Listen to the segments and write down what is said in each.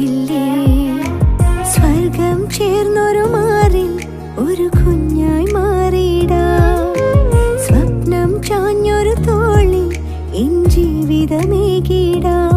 ഇല്ലേ? സ്വർഗം ചേർന്നൊരു മാറിൽ ഒരു കുഞ്ഞായി മാറിയിടാ. സ്വപ്നം ചാഞ്ഞൊരു തോളിൽ എൻ ജീവിതമേകിടാ.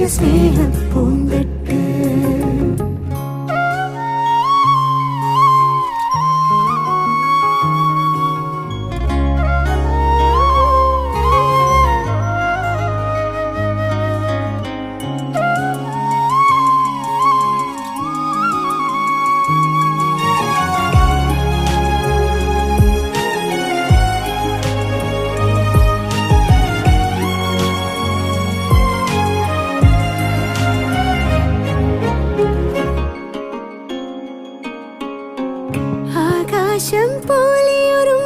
is me ആകാശം പോലെയൊരു